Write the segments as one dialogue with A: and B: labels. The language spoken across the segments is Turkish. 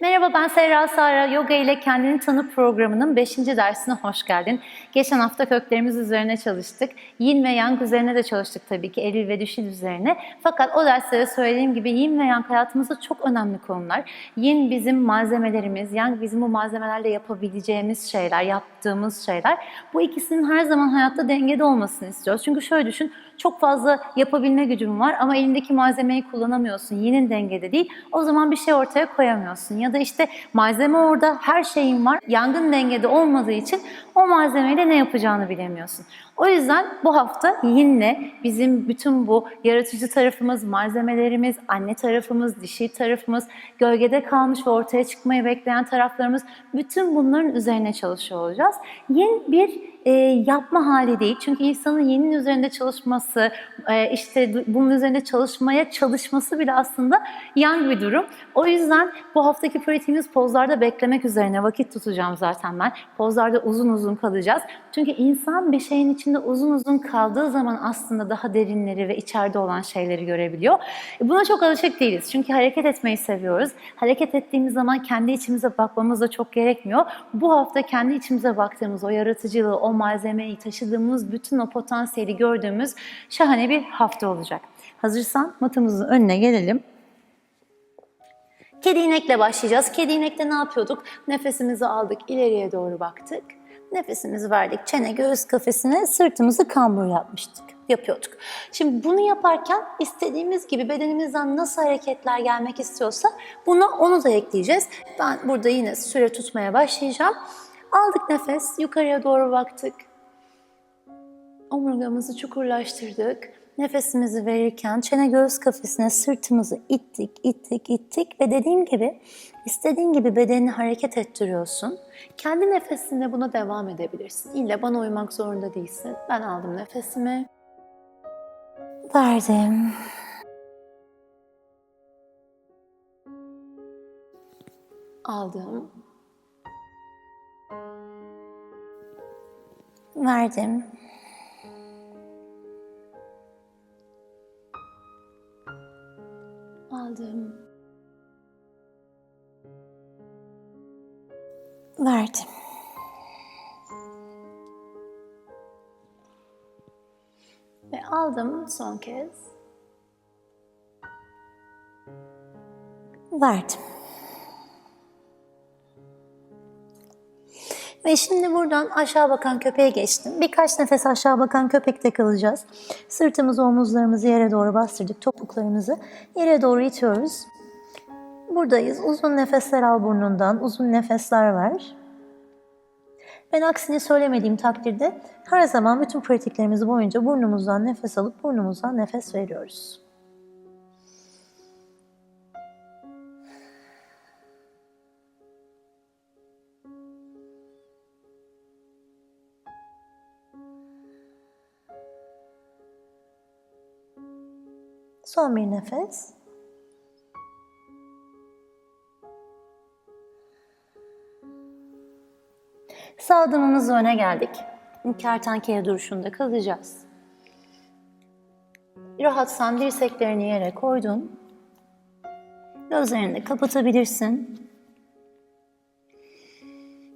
A: Merhaba ben Serra Sara. Yoga ile Kendini Tanı programının 5. dersine hoş geldin. Geçen hafta köklerimiz üzerine çalıştık. Yin ve Yang üzerine de çalıştık tabii ki. Eril ve dişil üzerine. Fakat o derslere söylediğim gibi Yin ve Yang hayatımızda çok önemli konular. Yin bizim malzemelerimiz, Yang bizim bu malzemelerle yapabileceğimiz şeyler, yaptığımız şeyler. Bu ikisinin her zaman hayatta dengede olmasını istiyoruz. Çünkü şöyle düşün, çok fazla yapabilme gücün var ama elindeki malzemeyi kullanamıyorsun. Yinin dengede değil. O zaman bir şey ortaya koyamıyorsun. Ya da işte malzeme orada, her şeyin var. Yangın dengede olmadığı için o malzemeyle ne yapacağını bilemiyorsun. O yüzden bu hafta yinle bizim bütün bu yaratıcı tarafımız, malzemelerimiz, anne tarafımız, dişi tarafımız, gölgede kalmış ve ortaya çıkmayı bekleyen taraflarımız bütün bunların üzerine çalışıyor olacağız. Yin bir e, yapma hali değil. Çünkü insanın yinin üzerinde çalışması, e, işte bunun üzerinde çalışmaya çalışması bile aslında yang bir durum. O yüzden bu haftaki pratiğimiz pozlarda beklemek üzerine vakit tutacağım zaten ben. Pozlarda uzun uzun kalacağız. Çünkü insan bir şeyin içinde uzun uzun kaldığı zaman aslında daha derinleri ve içeride olan şeyleri görebiliyor. E, buna çok alışık değiliz. Çünkü hareket etmeyi seviyoruz. Hareket ettiğimiz zaman kendi içimize bakmamız da çok gerekmiyor. Bu hafta kendi içimize baktığımız o yaratıcılığı, o malzemeyi taşıdığımız bütün o potansiyeli gördüğümüz şahane bir hafta olacak. Hazırsan matımızın önüne gelelim. Kedi inekle başlayacağız. Kedi inekte ne yapıyorduk? Nefesimizi aldık, ileriye doğru baktık. Nefesimizi verdik çene göğüs kafesine, sırtımızı kambur yapmıştık, yapıyorduk. Şimdi bunu yaparken istediğimiz gibi bedenimizden nasıl hareketler gelmek istiyorsa buna onu da ekleyeceğiz. Ben burada yine süre tutmaya başlayacağım. Aldık nefes, yukarıya doğru baktık. Omurgamızı çukurlaştırdık. Nefesimizi verirken çene göğüs kafesine sırtımızı ittik, ittik, ittik ve dediğim gibi istediğin gibi bedenini hareket ettiriyorsun. Kendi nefesinde buna devam edebilirsin. İlle bana uymak zorunda değilsin. Ben aldım nefesimi. Verdim. Aldım. Verdim. Aldım son kez. Verdim. Ve şimdi buradan aşağı bakan köpeğe geçtim. Birkaç nefes aşağı bakan köpekte kalacağız. Sırtımızı, omuzlarımızı yere doğru bastırdık. Topuklarımızı yere doğru itiyoruz. Buradayız. Uzun nefesler al burnundan. Uzun nefesler ver. Ben aksini söylemediğim takdirde her zaman bütün pratiklerimiz boyunca burnumuzdan nefes alıp burnumuzdan nefes veriyoruz. Son bir nefes. Adımımızla öne geldik. Kertenkele duruşunda kalacağız. Rahatsan dirseklerini yere koydun. Gözlerini de kapatabilirsin.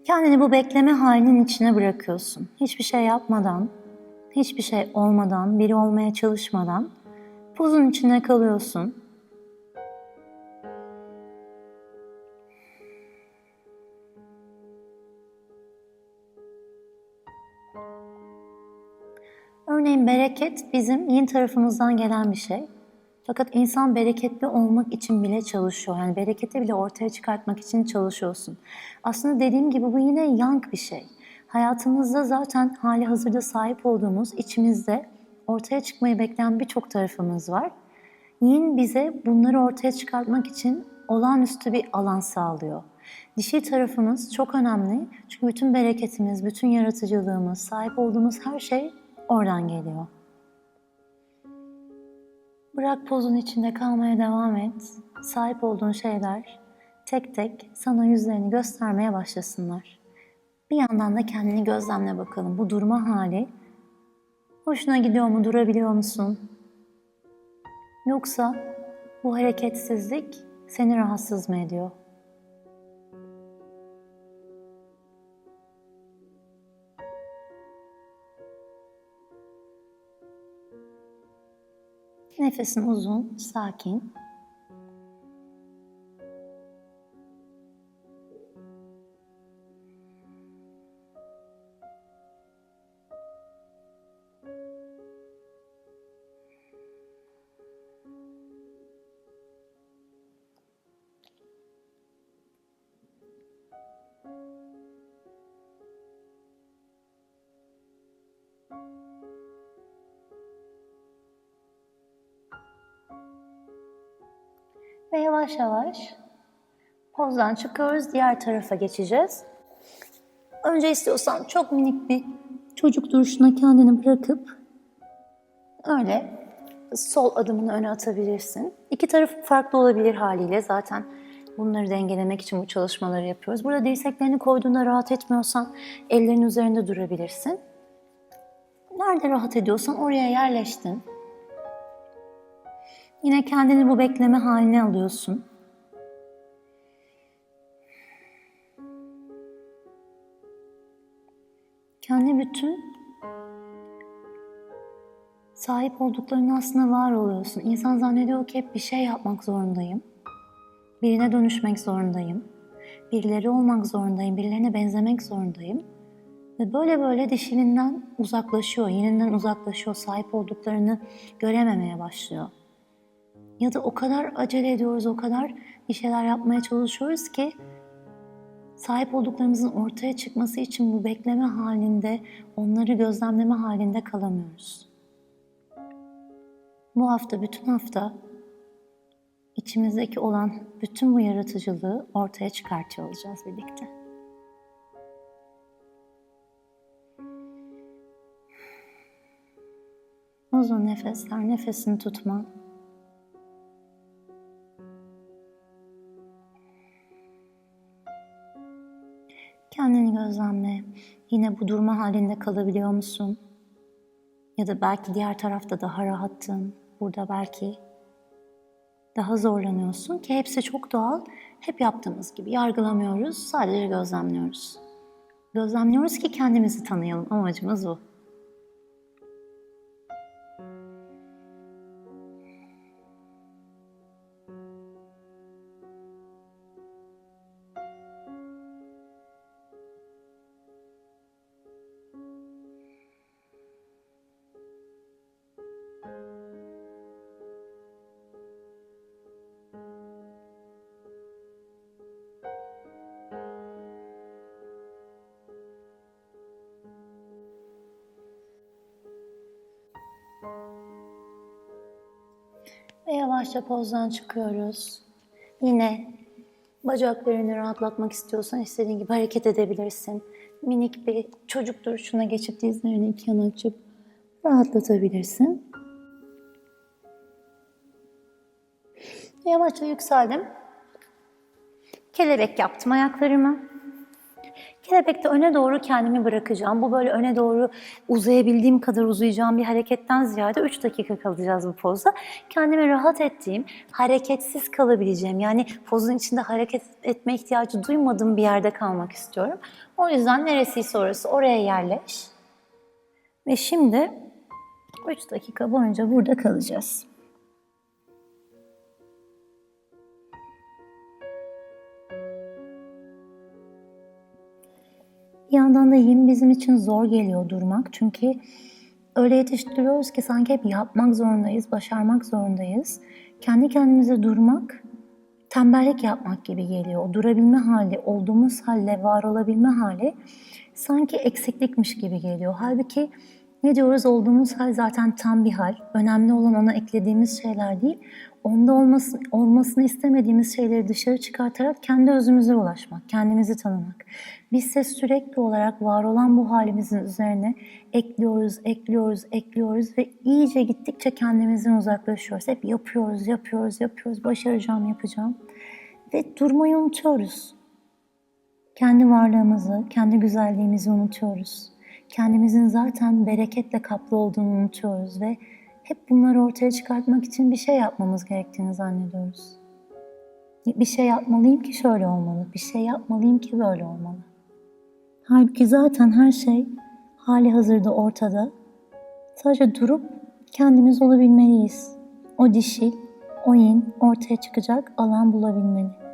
A: Kendini bu bekleme halinin içine bırakıyorsun. Hiçbir şey yapmadan, hiçbir şey olmadan, biri olmaya çalışmadan Pozun içine kalıyorsun. Bereket bizim yin tarafımızdan gelen bir şey. Fakat insan bereketli olmak için bile çalışıyor. Yani bereketi bile ortaya çıkartmak için çalışıyorsun. Aslında dediğim gibi bu yine yang bir şey. Hayatımızda zaten hali hazırda sahip olduğumuz içimizde ortaya çıkmayı bekleyen birçok tarafımız var. Yin bize bunları ortaya çıkartmak için olağanüstü bir alan sağlıyor. Dişi tarafımız çok önemli çünkü bütün bereketimiz, bütün yaratıcılığımız, sahip olduğumuz her şey oradan geliyor. Bırak pozun içinde kalmaya devam et. Sahip olduğun şeyler tek tek sana yüzlerini göstermeye başlasınlar. Bir yandan da kendini gözlemle bakalım. Bu durma hali Hoşuna gidiyor mu, durabiliyor musun? Yoksa bu hareketsizlik seni rahatsız mı ediyor? Nefesin uzun, sakin. Ve yavaş yavaş pozdan çıkıyoruz. Diğer tarafa geçeceğiz. Önce istiyorsan çok minik bir çocuk duruşuna kendini bırakıp öyle sol adımını öne atabilirsin. İki taraf farklı olabilir haliyle zaten bunları dengelemek için bu çalışmaları yapıyoruz. Burada dirseklerini koyduğunda rahat etmiyorsan ellerin üzerinde durabilirsin. Nerede rahat ediyorsan oraya yerleştin. Yine kendini bu bekleme haline alıyorsun. Kendi bütün sahip olduklarının aslında var oluyorsun. İnsan zannediyor ki hep bir şey yapmak zorundayım. Birine dönüşmek zorundayım. Birileri olmak zorundayım. Birilerine benzemek zorundayım. Ve böyle böyle dişilinden uzaklaşıyor, yeninden uzaklaşıyor. Sahip olduklarını görememeye başlıyor. Ya da o kadar acele ediyoruz, o kadar bir şeyler yapmaya çalışıyoruz ki sahip olduklarımızın ortaya çıkması için bu bekleme halinde, onları gözlemleme halinde kalamıyoruz. Bu hafta, bütün hafta içimizdeki olan bütün bu yaratıcılığı ortaya çıkartıyor olacağız birlikte. Uzun nefesler, nefesini tutma. Kendini gözlemle. Yine bu durma halinde kalabiliyor musun? Ya da belki diğer tarafta daha rahattın. Burada belki daha zorlanıyorsun ki hepsi çok doğal. Hep yaptığımız gibi yargılamıyoruz, sadece gözlemliyoruz. Gözlemliyoruz ki kendimizi tanıyalım. Amacımız o. yavaşça pozdan çıkıyoruz. Yine bacaklarını rahatlatmak istiyorsan istediğin gibi hareket edebilirsin. Minik bir çocuk duruşuna geçip dizlerini iki yana açıp rahatlatabilirsin. Yavaşça yükseldim. Kelebek yaptım ayaklarımı. Kelebekte öne doğru kendimi bırakacağım. Bu böyle öne doğru uzayabildiğim kadar uzayacağım bir hareketten ziyade 3 dakika kalacağız bu pozda. Kendimi rahat ettiğim, hareketsiz kalabileceğim yani pozun içinde hareket etme ihtiyacı duymadığım bir yerde kalmak istiyorum. O yüzden neresiyse orası oraya yerleş. Ve şimdi 3 dakika boyunca burada kalacağız. Yine bizim için zor geliyor durmak. Çünkü öyle yetiştiriyoruz ki sanki hep yapmak zorundayız, başarmak zorundayız. Kendi kendimize durmak tembellik yapmak gibi geliyor. O durabilme hali, olduğumuz halde var olabilme hali sanki eksiklikmiş gibi geliyor. Halbuki ne diyoruz? Olduğumuz hal zaten tam bir hal. Önemli olan ona eklediğimiz şeyler değil, onda olması, olmasını istemediğimiz şeyleri dışarı çıkartarak kendi özümüze ulaşmak, kendimizi tanımak. Biz ise sürekli olarak var olan bu halimizin üzerine ekliyoruz, ekliyoruz, ekliyoruz ve iyice gittikçe kendimizden uzaklaşıyoruz. Hep yapıyoruz, yapıyoruz, yapıyoruz, başaracağım, yapacağım. Ve durmayı unutuyoruz. Kendi varlığımızı, kendi güzelliğimizi unutuyoruz. Kendimizin zaten bereketle kaplı olduğunu unutuyoruz ve hep bunları ortaya çıkartmak için bir şey yapmamız gerektiğini zannediyoruz. Bir şey yapmalıyım ki şöyle olmalı, bir şey yapmalıyım ki böyle olmalı. Halbuki zaten her şey hali hazırda ortada. Sadece durup kendimiz olabilmeliyiz.
B: o dişil, o yin ortaya çıkacak alan bulabilmeli.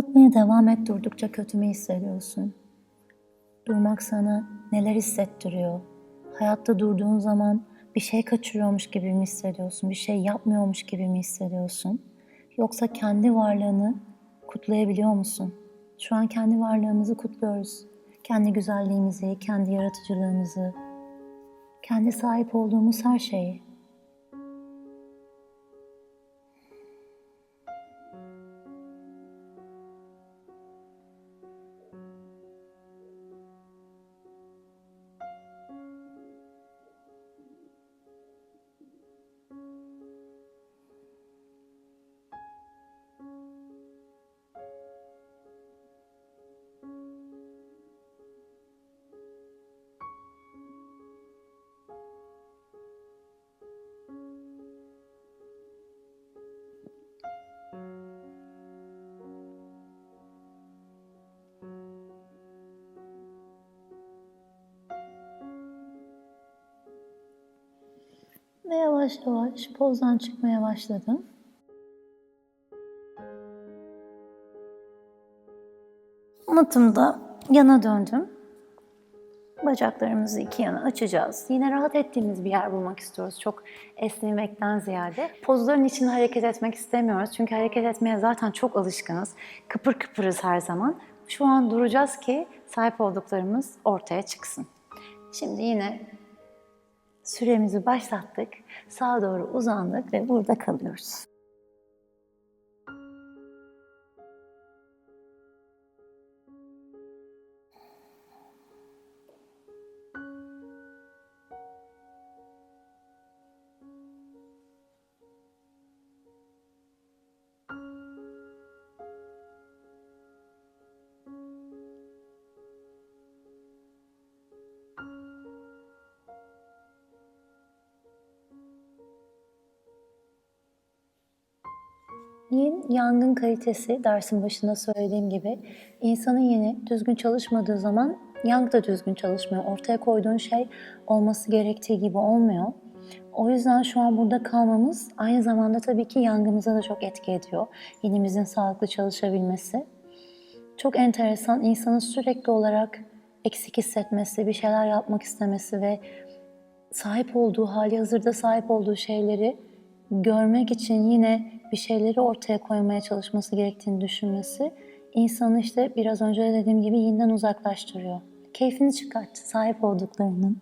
B: Atmaya devam et durdukça kötü mü hissediyorsun? Durmak sana neler hissettiriyor? Hayatta durduğun zaman bir şey kaçırıyormuş gibi mi hissediyorsun? Bir şey yapmıyormuş gibi mi hissediyorsun? Yoksa kendi varlığını kutlayabiliyor musun? Şu an kendi varlığımızı kutluyoruz. Kendi güzelliğimizi, kendi yaratıcılığımızı, kendi sahip olduğumuz her şeyi. Ve yavaş yavaş pozdan çıkmaya başladım. Matımda yana döndüm. Bacaklarımızı iki yana açacağız. Yine rahat ettiğimiz bir yer bulmak istiyoruz. Çok esnemekten ziyade. Pozların içinde hareket etmek istemiyoruz. Çünkü hareket etmeye zaten çok alışkınız. Kıpır kıpırız her zaman. Şu an duracağız ki sahip olduklarımız ortaya çıksın. Şimdi yine Süremizi başlattık. Sağa doğru uzandık ve burada kalıyoruz. Yin, yangın kalitesi dersin başında söylediğim gibi insanın yeni düzgün çalışmadığı zaman yang da düzgün çalışmıyor. Ortaya koyduğun şey olması gerektiği gibi olmuyor. O yüzden şu an burada kalmamız aynı zamanda tabii ki yangımıza da çok etki ediyor. Yinimizin sağlıklı çalışabilmesi. Çok enteresan insanın sürekli olarak eksik hissetmesi, bir şeyler yapmak istemesi ve sahip olduğu, hali hazırda sahip olduğu şeyleri görmek için yine bir şeyleri ortaya koymaya çalışması gerektiğini düşünmesi insanı işte biraz önce de dediğim gibi yinden uzaklaştırıyor. Keyfini çıkart sahip olduklarının.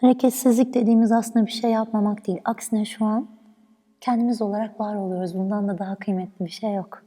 B: Hareketsizlik dediğimiz aslında bir şey yapmamak değil. Aksine şu an kendimiz olarak var oluyoruz. Bundan da daha kıymetli bir şey yok.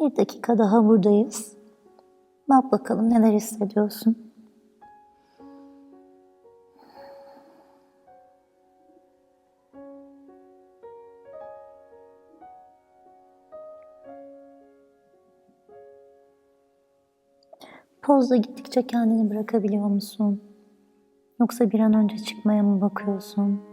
B: Bir dakika daha buradayız. Bak bakalım neler hissediyorsun. Pozda gittikçe kendini bırakabiliyor musun? Yoksa bir an önce çıkmaya mı bakıyorsun?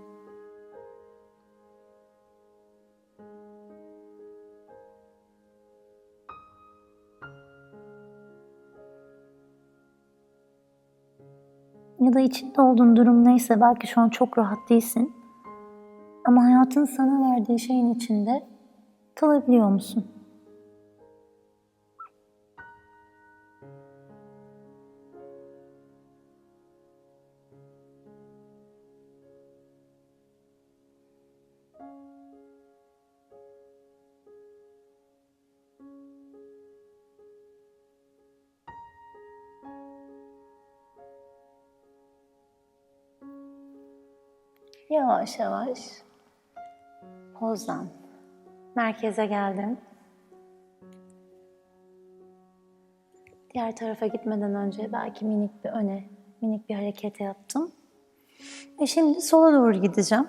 B: Ya da içinde olduğun durum neyse belki şu an çok rahat değilsin. Ama hayatın sana verdiği şeyin içinde kalabiliyor musun? Yavaş yavaş pozdan merkeze geldim. Diğer tarafa gitmeden önce belki minik bir öne, minik bir hareket yaptım. Ve şimdi sola doğru gideceğim.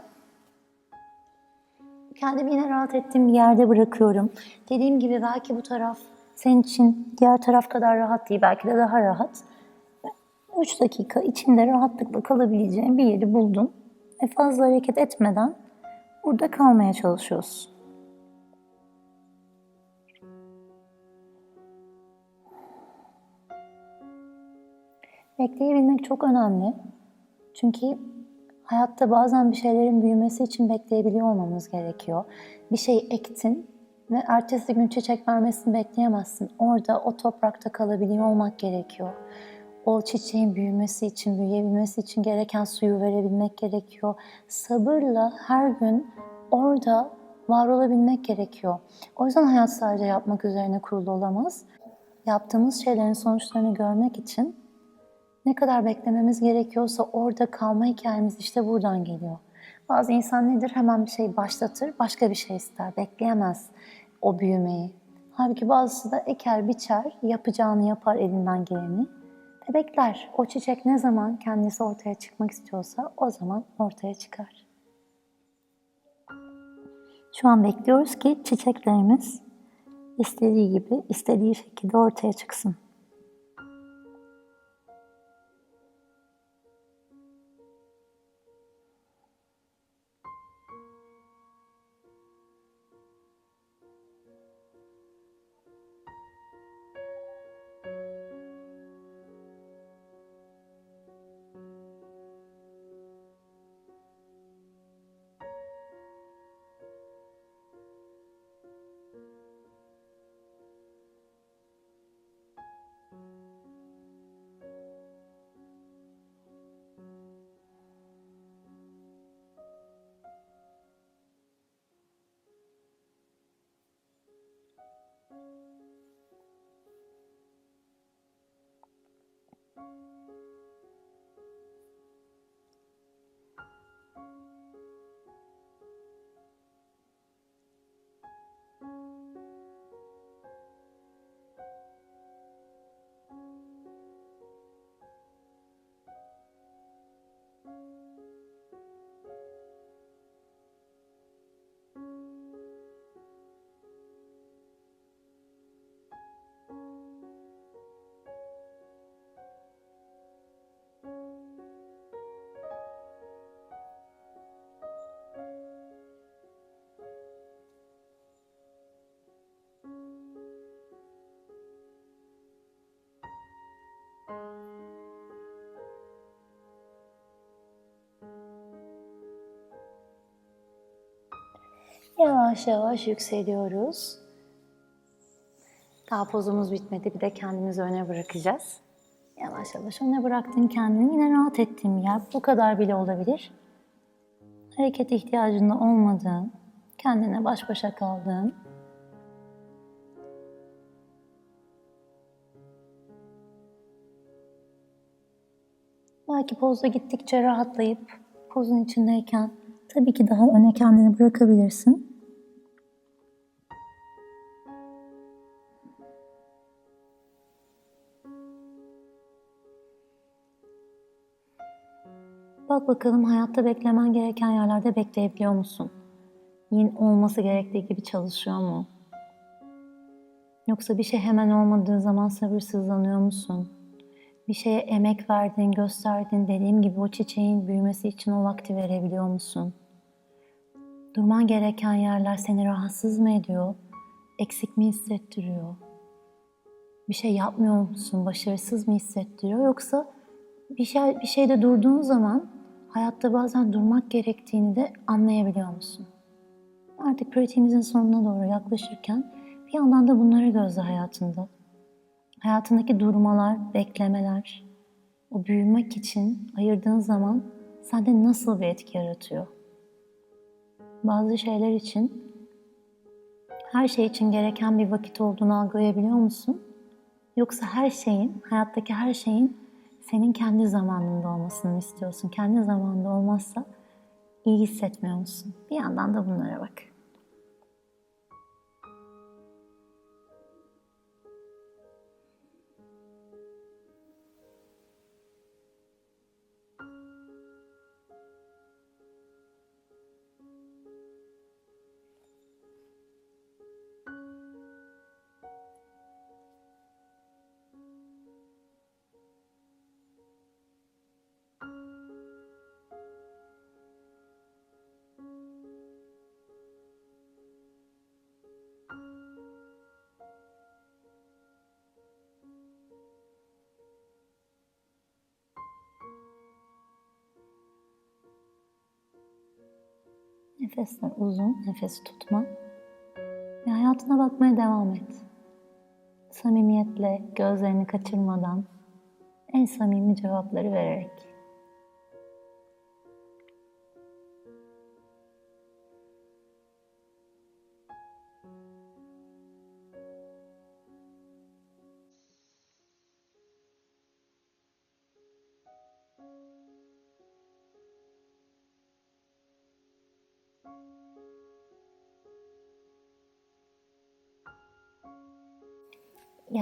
B: Kendimi yine rahat ettiğim bir yerde bırakıyorum. Dediğim gibi belki bu taraf senin için diğer taraf kadar rahat değil, belki de daha rahat. 3 dakika içinde rahatlıkla kalabileceğin bir yeri buldun. Ve fazla hareket etmeden burada kalmaya çalışıyorsun. Bekleyebilmek çok önemli. Çünkü hayatta bazen bir şeylerin büyümesi için bekleyebiliyor olmamız gerekiyor. Bir şey ektin ve ertesi gün çiçek vermesini bekleyemezsin. Orada o toprakta kalabiliyor olmak gerekiyor. O çiçeğin büyümesi için, büyüyebilmesi için gereken suyu verebilmek gerekiyor. Sabırla her gün orada var olabilmek gerekiyor. O yüzden hayat sadece yapmak üzerine kurulu olamaz. Yaptığımız şeylerin sonuçlarını görmek için ne kadar beklememiz gerekiyorsa orada kalma hikayemiz işte buradan geliyor. Bazı insan nedir? Hemen bir şey başlatır, başka bir şey ister. Bekleyemez o büyümeyi. Halbuki bazısı da eker, biçer, yapacağını yapar elinden geleni bekler. O çiçek ne zaman kendisi ortaya çıkmak istiyorsa o zaman ortaya çıkar. Şu an bekliyoruz ki çiçeklerimiz istediği gibi, istediği şekilde ortaya çıksın. Thank you. Yavaş yavaş yükseliyoruz. Daha pozumuz bitmedi. Bir de kendimizi öne bırakacağız. Yavaş yavaş öne bıraktın kendini. Yine rahat ettiğin bir yer. Bu kadar bile olabilir. Hareket ihtiyacında olmadığın, kendine baş başa kaldığın, belki pozda gittikçe rahatlayıp pozun içindeyken tabii ki daha öne kendini bırakabilirsin. Bak bakalım hayatta beklemen gereken yerlerde bekleyebiliyor musun? Yine olması gerektiği gibi çalışıyor mu? Yoksa bir şey hemen olmadığı zaman sabırsızlanıyor musun? Bir şeye emek verdin, gösterdin, dediğim gibi o çiçeğin büyümesi için o vakti verebiliyor musun? Durman gereken yerler seni rahatsız mı ediyor? Eksik mi hissettiriyor? Bir şey yapmıyor musun? Başarısız mı hissettiriyor? Yoksa bir şey bir şeyde durduğun zaman hayatta bazen durmak gerektiğini de anlayabiliyor musun? Artık pratiğimizin sonuna doğru yaklaşırken bir yandan da bunları gözle hayatında. Hayatındaki durmalar, beklemeler, o büyümek için ayırdığın zaman sende nasıl bir etki yaratıyor? Bazı şeyler için her şey için gereken bir vakit olduğunu algılayabiliyor musun? Yoksa her şeyin, hayattaki her şeyin senin kendi zamanında olmasını istiyorsun. Kendi zamanında olmazsa İyi hissetmiyor musun? Bir yandan da bunlara bak. Nefesler uzun, nefes tutma. Ve hayatına bakmaya devam et. Samimiyetle, gözlerini kaçırmadan, en samimi cevapları vererek.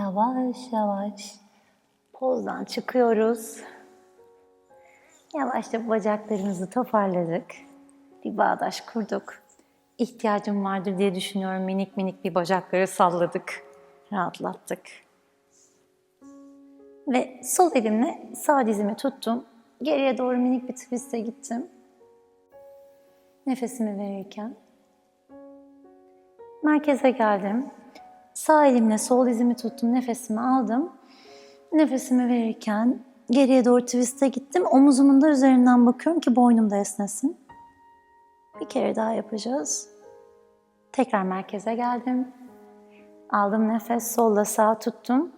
B: Yavaş yavaş pozdan çıkıyoruz. Yavaşça bacaklarımızı toparladık. Bir bağdaş kurduk. İhtiyacım vardır diye düşünüyorum. Minik minik bir bacakları salladık. Rahatlattık. Ve sol elimle sağ dizimi tuttum. Geriye doğru minik bir twist'e gittim. Nefesimi verirken. Merkeze geldim. Sağ elimle sol dizimi tuttum, nefesimi aldım. Nefesimi verirken geriye doğru twist'e gittim. Omuzumun da üzerinden bakıyorum ki boynum da esnesin. Bir kere daha yapacağız. Tekrar merkeze geldim. Aldım nefes, solla sağ tuttum.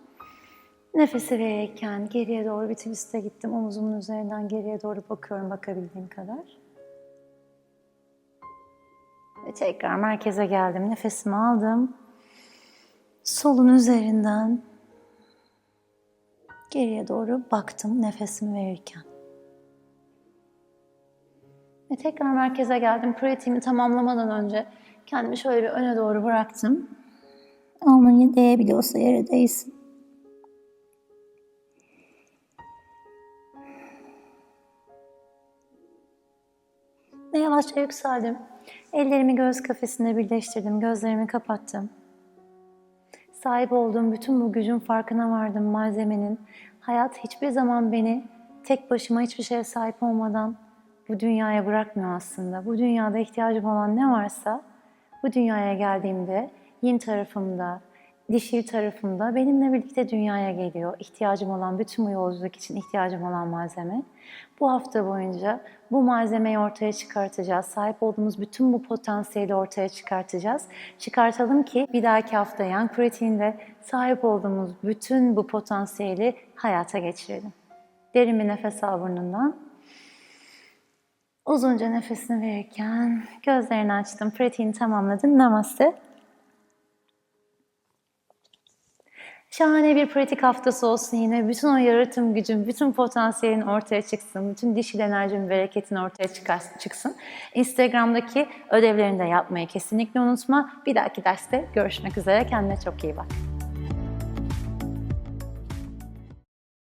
B: Nefesi verirken geriye doğru bir twist'e gittim. Omuzumun üzerinden geriye doğru bakıyorum bakabildiğim kadar. Ve tekrar merkeze geldim. Nefesimi aldım. Solun üzerinden geriye doğru baktım nefesimi verirken. Ve tekrar merkeze geldim. Pratiğimi tamamlamadan önce kendimi şöyle bir öne doğru bıraktım. Alnın değebiliyorsa yere değsin. Ve yavaşça yükseldim. Ellerimi göz kafesinde birleştirdim. Gözlerimi kapattım. Sahip olduğum bütün bu gücün farkına vardım malzemenin. Hayat hiçbir zaman beni tek başıma hiçbir şeye sahip olmadan bu dünyaya bırakmıyor aslında. Bu dünyada ihtiyacım olan ne varsa bu dünyaya geldiğimde yin tarafımda, dişil tarafımda benimle birlikte dünyaya geliyor. İhtiyacım olan bütün bu yolculuk için ihtiyacım olan malzeme. Bu hafta boyunca bu malzemeyi ortaya çıkartacağız. Sahip olduğumuz bütün bu potansiyeli ortaya çıkartacağız. Çıkartalım ki bir dahaki hafta yan pratiğinde sahip olduğumuz bütün bu potansiyeli hayata geçirelim. Derin bir nefes al burnundan. Uzunca nefesini verirken gözlerini açtım. Pratiğini tamamladın. Namaste. Şahane bir pratik haftası olsun yine. Bütün o yaratım gücün, bütün potansiyelin ortaya çıksın. Bütün dişil enerjin, bereketin ortaya çıksın. Instagram'daki ödevlerini de yapmayı kesinlikle unutma. Bir dahaki derste görüşmek üzere. Kendine çok iyi bak.